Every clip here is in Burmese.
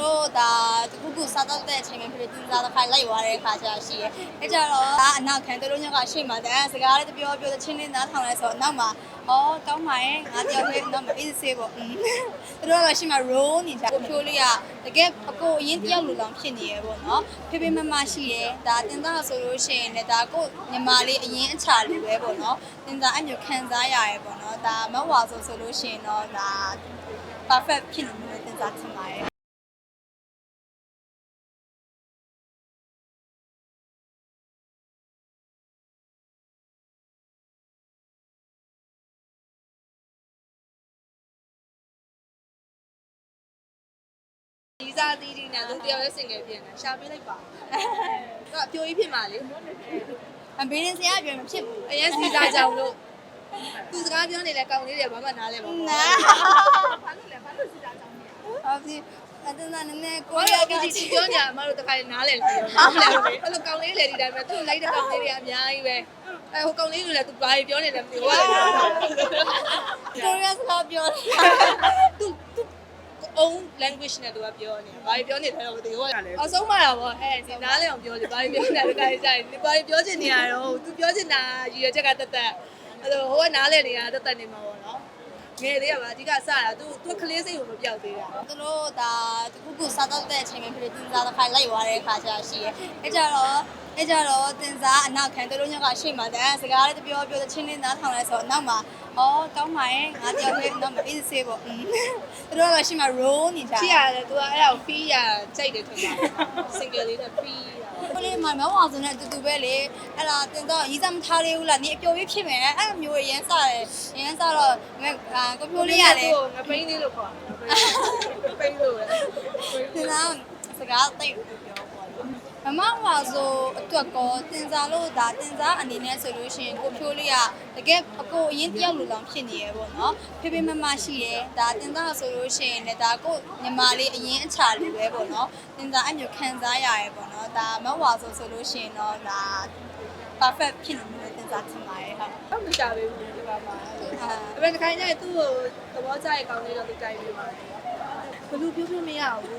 တို့ဒါတခုခုစားတော့တဲ့အချိန်မှာဖြစ်ပြီးသူစားတော့ခိုင်လိုက်သွားတဲ့ခါကျရှိရဲအဲကြတော့ဒါအနောက်ခံတို့ညကရှေ့မှာတန်းစကားလေးတပြောပြောချင်းလေးနားထောင်လဲဆိုတော့နောက်မှာဩကောင်းပါရဲ့ငါတယောက်လေးနောက်မှာအေးဆေးပေါ့သူတို့ကရှေ့မှာ roll နေကြကိုဖြိုးလေးကတကယ်အကိုအရင်တယောက်လူလောင်ဖြစ်နေရပေါ့နော်ဖေဖေမမရှိရဲဒါတင်သားဆိုလို့ရှိရင်လည်းဒါကိုညီမလေးအရင်အချာလူပဲပေါ့နော်တင်သားအမျိုးခံစားရရဲပေါ့နော်ဒါမဝါဆိုဆိုလို့ရှိရင်တော့ဒါ perfect ဖြစ်နေတယ်တင်စားထင်ပါတယ် ဒီစားသီးဒီနဲ့သူတယောက်ရဲ့စင်ငယ်ပြင်တယ်ရှာပေးလိုက်ပါတော့အပြိုကြီးဖြစ်မှာလေအဘေးရင်စရာပြောမဖြစ်ဘူးအရင်စီစားကြောင်လို့သူစကားပြောနေလဲကောင်းလေးတွေဘာမှနားလဲမနာဘူးဟုတ်ပြီအတန်းနည်းနည်းကိုကိုရရကကဒီပြောညာအမတို့တခါနားလဲလို့နားမလဲဘူးလေအဲ့လိုကောင်းလေးလေဒီတိုင်းပဲသူလိုက်တဲ့ကောင်းလေးတွေအများကြီးပဲအဲဟိုကောင်းလေးတွေလည်းသူဘာပြောနေလဲမသိဘူးဟုတ်ကိုရစကားပြောတယ်သူသူ own language နဲ့သူကပြောနေဘာပြောနေတယ်တော့မသိဘူးအဆုံးမတာပေါ့အဲဒီနားလဲအောင်ပြောလေဘာပြောနေလဲတခါကြိုင်ဘာပြောချင်နေရတော့သူပြောချင်တာရည်ရွယ်ချက်ကတက်တက်အဲ့လိုဟိုကနားလဲနေတာတက်တက်နေမှာပေါ့နော်ငယ်သေးရပါအဓိကစတာသူသူကလေးစိတ်ကိုမပြောက်သေးတာသူတို့ဒါတခုခုစားတော့တဲ့အချိန်မှာဖြစ်ပြီးသူစားတော့ခိုင်လိုက်သွားတဲ့ခါကျရှိရဲအဲကြတော့အဲကြတော့တင်စားအနောက်ခံတို့ညကရှေ့မှာတန်းစကားလေးတပြောပြောချင်းလေးနားထောင်လဲဆိုတော့နောက်မှာဩကောင်းပါရဲ့ငါတယောက်လေးနောက်မှာအေးဆေးပေါ့သူတို့ကရှေ့မှာ roll နေကြချစ်ရတယ်သူကအဲ့ဒါကို fee ရကြိုက်တယ်ထင်တာ single လေးနဲ့ fee ရကိုလေးမမဝါစနဲ့အတူတူပဲလေအဲ့ဒါတင်တော့ရီးစားမထားလေးဘူးလားနေအပျော်ကြီးဖြစ်မယ်အဲ့လိုမျိုးရမ်းစားတယ်ရမ်းစားတော့အာကိုဖြိုးလေးရတယ်ငပိန်းလေးလို့ခေါ်ငပိန်းလို့ပဲတင်စားစကားတိတ်ပြောပေါ့ မမဝါဆိုအတွက်ကောတင်စားလို့ဒါတင်စားအနေနဲ့ဆိုလို့ရှိရင်ကိုဖြိုးလေးကတကယ်အကိုအရင်တယောက်လူလောင်ဖြစ်နေရပေါ့နော်ဖေဖေမမရှိရဲဒါတင်စားဆိုလို့ရှိရင်လည်းဒါကိုညီမလေးအရင်အချာလူပဲပေါ့နော်တင်စားအမျိုးခံစားရရဲပေါ့နော်ဒါမဝါဆိုဆိုလို့ရှိရင်တော့ဒါ perfect ဖြစ်နေတယ်တင်စားထင်ပါတယ်ဟုတ်တော့မရှာပေးဘူးဒီမှာမှာအာအဲ့ဒါတခိုင်းကျရင်သူ့ကိုသဘောကျတဲ့ကောင်လေးတော့သူကြိုက်ပြီးပါတယ် ဘလူပြောပြမရဘူး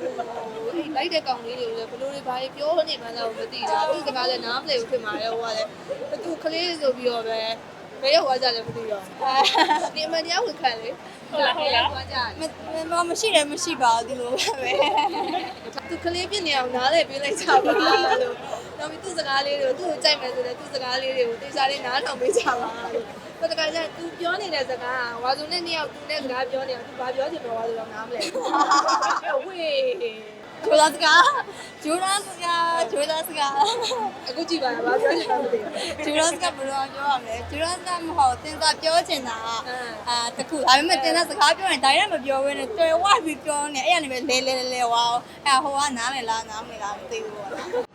အဲ့လိုက်တဲ့ကောင်လေးတွေလည်းဘလူတွေဘာပြောနေမှန်းတော့မသိတာသူစကားလည်းနားမလည်ဘူးဖြစ်မှာလေဟိုကလည်းသူကလေးဆိုပြီးတော့ပဲဘယ်ရောက်သွားကြလဲမသိတော့ဒီအမတရားဝင်ခံလေဟုတ်လားဟုတ်လားသွားကြတယ်မမမရှိတယ်မရှိပါဘူးဒီလိုပဲသူကလေးပြစ်နေအောင်နားလေပေးလိုက်ကြပါလို့ တော့ပြီးသူ့စကားလေးတွေကိုသူ့ကိုကြိုက်မယ်ဆိုတော့သူ့စကားလေးတွေကိုတေချာလေးနားထောင်ပေးကြပါလို့ဘယ်တခါကျသူပြောနေတဲ့စကားဝါစုံနဲ့နှစ်ယောက်သူနဲ့စကားပြောနေတာသူဘာပြောချင်တော့ဝါစုံတော့နားမလဲဘူးဝေးဂျိုလာစကားဂျိုလာစကားဂျိုလာစကားအခုကြည့်ပါလားဘာပြောချင်တော့မသိဘူးဂျိုလာစကားဘယ်လိုပြောရမလဲဂျိုလာစကားမဟုတ်တင်စားပြောချင်တာအာတခုဒါပေမဲ့တင်စားစကားပြောရင်ဒါရက်မပြောဘဲနဲ့တွေ့ဝပြီးပြောနေအဲ့ရနေပဲလဲလဲလဲလဲဝါအဲ့ဟိုကနားလေလားနားမလားမသိဘူးပေါ့နော်